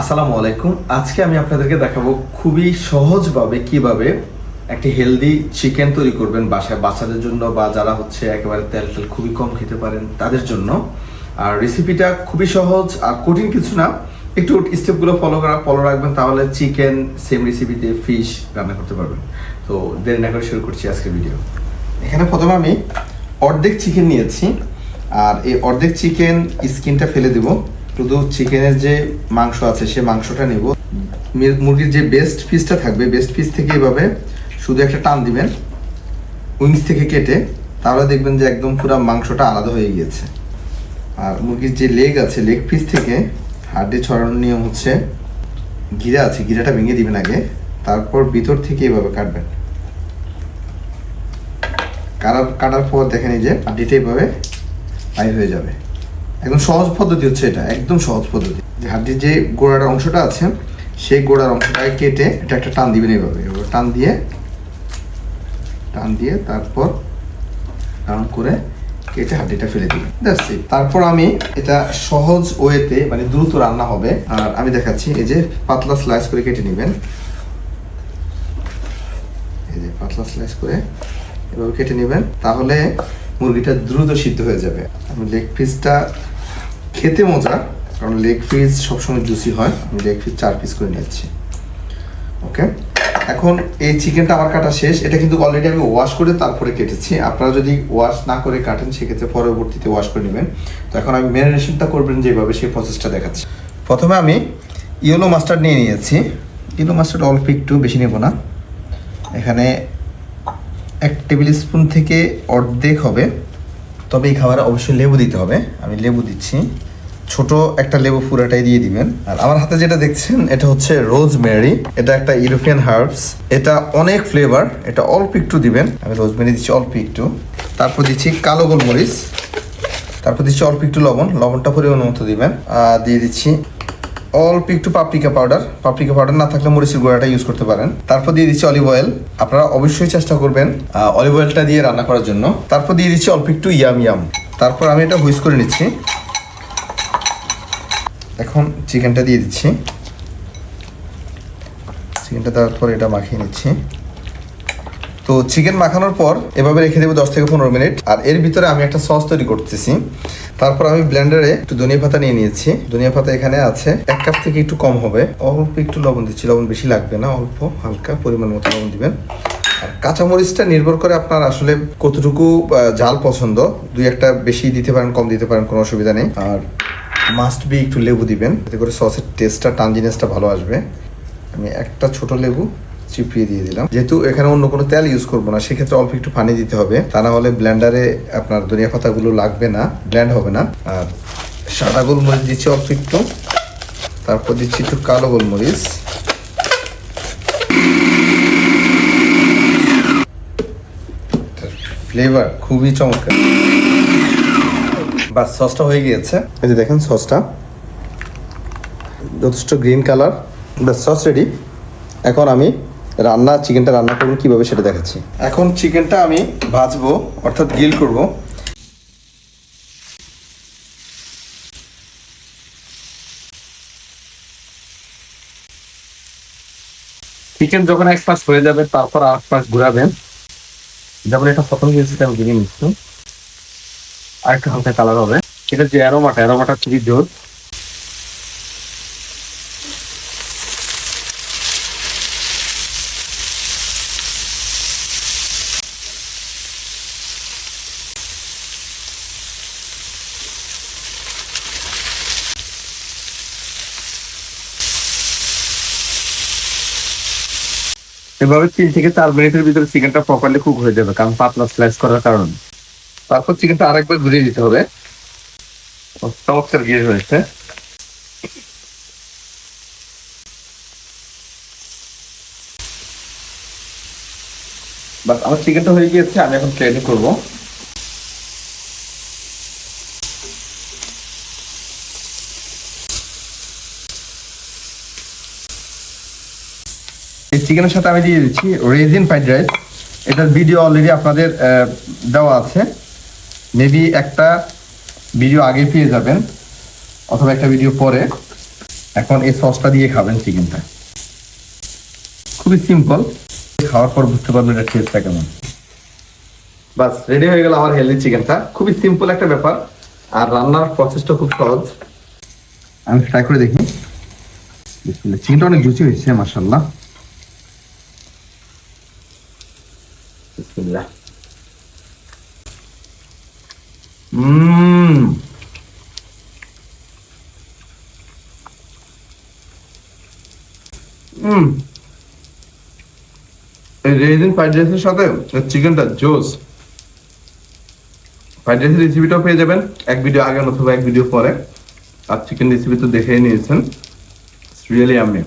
আসসালামু আলাইকুম। আজকে আমি আপনাদেরকে দেখাবো খুবই সহজভাবে কীভাবে একটি হেলদি চিকেন তৈরি করবেন বাসায় বাচ্চাদের জন্য বা যারা হচ্ছে একেবারে তেল তেল খুবই কম খেতে পারেন তাদের জন্য। আর রেসিপিটা খুবই সহজ আর কঠিন কিছু না। একটু স্টেপগুলো ফলো করা ফলো রাখবেন তাহলে চিকেন সেম রেসিপিতে ফিশ রান্না করতে পারবেন। তো দেরি না করে শুরু করছি আজকের ভিডিও এখানে প্রথমে আমি অর্ধেক চিকেন নিয়েছি। আর এই অর্ধেক চিকেন স্কিনটা ফেলে দেব। শুধু চিকেনের যে মাংস আছে, সে মাংসটা নেব। মুরগির যে বেস্ট পিসটা থাকবে বেস্ট পিস থেকে এভাবে শুধু একটা টান দিবেন উইংস থেকে কেটে, তাহলে দেখবেন যে একদম পুরো মাংসটা আলাদা হয়ে গিয়েছে। আর মুরগির যে লেগ আছে লেগ পিস থেকে হাড্ডি ছড়ানোর নিয়ম হচ্ছে, গিরা আছে, গিরাটা ভেঙে দিবেন আগে, তারপর ভিতর থেকে এভাবে কাটবেন। কাটার কাটার পর দেখেন এই যে হাড্ডিটা এইভাবে বাইর হয়ে যাবে। একদম সহজ পদ্ধতি হচ্ছে এটা, একদম সহজ পদ্ধতি। যে হাড্ডির যে গোড়ার অংশটা আছে, সেই গোড়ার অংশটাকে কেটে এটা একটা টান দিবেন এইভাবে এভাবে টান দিয়ে টান দিয়ে তারপর রাউন্ড করে কেটে হাড্ডিটা ফেলে দিবেন। It. তারপর আমি এটা সহজ ওয়েতে মানে দ্রুত রান্না হবে। আর আমি দেখাচ্ছি, এই যে পাতলা স্লাইস করে কেটে নেবেন। এই যে পাতলা স্লাইস করে এভাবে কেটে নেবেন। তাহলে মুরগিটা দ্রুত সিদ্ধ হয়ে যাবে। আমি লেগ পিসটা খেতে মজা, কারণ লেগ পিস সবসময় জুসি হয়। আমি লেগ পিস চার পিস করে নিয়েছি। ওকে এখন এই চিকেনটা আমার কাটা শেষ। এটা কিন্তু অলরেডি আমি ওয়াশ করে তারপরে কেটেছি। আপনারা যদি ওয়াশ না করে কাটেন, সেক্ষেত্রে পরবর্তীতে ওয়াশ করে নেবেন। তো এখন আমি ম্যারিনেশনটা করবেন যেভাবে, সেই প্রসেসটা দেখাচ্ছি। প্রথমে আমি ইয়েলো মাস্টার্ড নিয়ে নিয়েছি। ইয়েলো মাস্টার্ড অল্প একটু, বেশি নেব না। এখানে এক টেবিল স্পুন থেকে অর্ধেক হবে। তবে এই খাবারে অবশ্যই লেবু দিতে হবে। আমি লেবু দিচ্ছি। ছোট একটা লেবু পুরাটাই দিয়ে দিবেন। আর আমার হাতে যেটা দেখছেন, এটা হচ্ছে রোজ মেরি এটা একটা ইউরোপিয়ান হার্বস এটা অনেক ফ্লেভার এটা অল্প একটু দিবেন। আমি রোজমেরি দিচ্ছি অল্প একটু। তারপর দিচ্ছি কালো গোলমরিচ। তারপর দিচ্ছি অল্প একটু লবণ। লবণটা পরিমাণ মতো দিবেন। আর দিয়ে দিচ্ছি অল্প একটু পাপরিকা পাউডার পাপরিকা পাউডার না থাকলে মরিচের গুঁড়াটা ইউজ করতে পারেন। তারপর দিয়ে দিচ্ছি অলিভ অয়েল আপনারা অবশ্যই চেষ্টা করবেন অলিভ অয়েলটা দিয়ে রান্না করার জন্য। তারপর দিয়ে দিচ্ছি অল্প একটু ইয়াম ইয়াম তারপর আমি এটা হুইস করে নিচ্ছি। এখন চিকেনটা দিয়ে দিচ্ছি। চিকেনটা দেওয়ার পর এটা মাখিয়ে নিচ্ছি। তো চিকেন মাখানোর পর এভাবে রেখে দেবো দশ থেকে পনেরো মিনিট। আর এর ভিতরে আমি একটা সস তৈরি করতেছি। তারপর আমি ব্লেন্ডারে একটু ধনিয়া পাতা নিয়ে নিয়েছি। ধনিয়া পাতা এখানে আছে। এক কাপ থেকে একটু কম হবে। অল্প একটু লবণ দিচ্ছি। লবণ বেশি লাগবে না। অল্প, হালকা পরিমাণ মতো লবণ দিবেন। আর কাঁচামরিচটা নির্ভর করে আপনার আসলে কতটুকু ঝাল পছন্দ। দুই একটা বেশি দিতে পারেন, কম দিতে পারেন, কোনো অসুবিধা নেই। আর মাস্ট বি একটু লেবু দিবেন। এতে করে সসের টেস্টটা টানজিনেসটা ভালো আসবে। আমি একটা ছোট লেবু চিপিয়ে দিয়ে দিলাম। যেহেতু এখানে অন্য কোনো তেল ইউজ করব না, সেক্ষেত্রে অল্প একটু পানি দিতে হবে। তা না হলে ব্লেন্ডারে আপনার ধনিয়া পাতাগুলো লাগবে না ব্লেন্ড হবে না। আর সাদা গোলমরিচ দিচ্ছি অল্প একটু। তারপর দিচ্ছি একটু কালো গোলমরিচ। ফ্লেভার খুবই চমৎকার। বাস সসটা হয়ে গিয়েছে। এই যে দেখেন সসটা যথেষ্ট গ্রিন কালার ব্যাস সস রেডি এখন আমি রান্না, চিকেনটা রান্না করব কীভাবে সেটা দেখাচ্ছি। এখন চিকেনটা আমি ভাজবো, অর্থাৎ গ্রিল করব। চিকেন যখন এক পাশ হয়ে যাবে, তারপর আর পাশ ঘুরাবেন। যেমন এটা প্রথম দিয়েছি আমি ভেঙে নিচ্ছি। আর একটু হালকা কালার হবে। এটা যে অ্যারোমাটা অ্যারোমাটা খুবই জোর। এভাবে তিন থেকে চার মিনিটের ভিতরে চিকেনটা প্রপারলি কুক হয়ে যাবে, কারণ পাতলা স্লাইস করার কারণে। তারপর চিকেনটা আরেকবার ঘুরিয়ে দিতে হবে। গিয়ে হয়েছে। আমার চিকেনটা হয়ে গিয়েছে, আমি এখন ট্রেনিং করব। এই চিকেনের সাথে আমি দিয়ে দিচ্ছি রেজিন ফ্রাইড রাইস এটার ভিডিও অলরেডি আপনাদের দেওয়া আছে। মেবি একটা ভিডিও আগে পেয়ে যাবেন, অথবা একটা ভিডিও পরে। এখন এই সসটা দিয়ে খাবেন চিকেনটা। খুবই সিম্পল খাওয়ার পর বুঝতে পারবেন এটা টেস্টটা কেমন। বাস রেডি হয়ে গেল আমার হেলদি চিকেনটা। খুবই সিম্পল একটা ব্যাপার। আর রান্নার প্রসেসটা খুব সহজ। আমি ট্রাই করে দেখি। চিকেনটা অনেক জুচি হয়েছে মার্শাল্লাহ বিসমিল্লাহ উম এই রেজিন ফ্রাইড রাইসের সাথে চিকেনটা জোস ফ্রাইড রাইসের রেসিপিটাও পেয়ে যাবেন। এক ভিডিও আগে অথবা এক ভিডিও পরে। আর চিকেন রেসিপি তো দেখেই নিয়েছেন। রিয়েলি আমি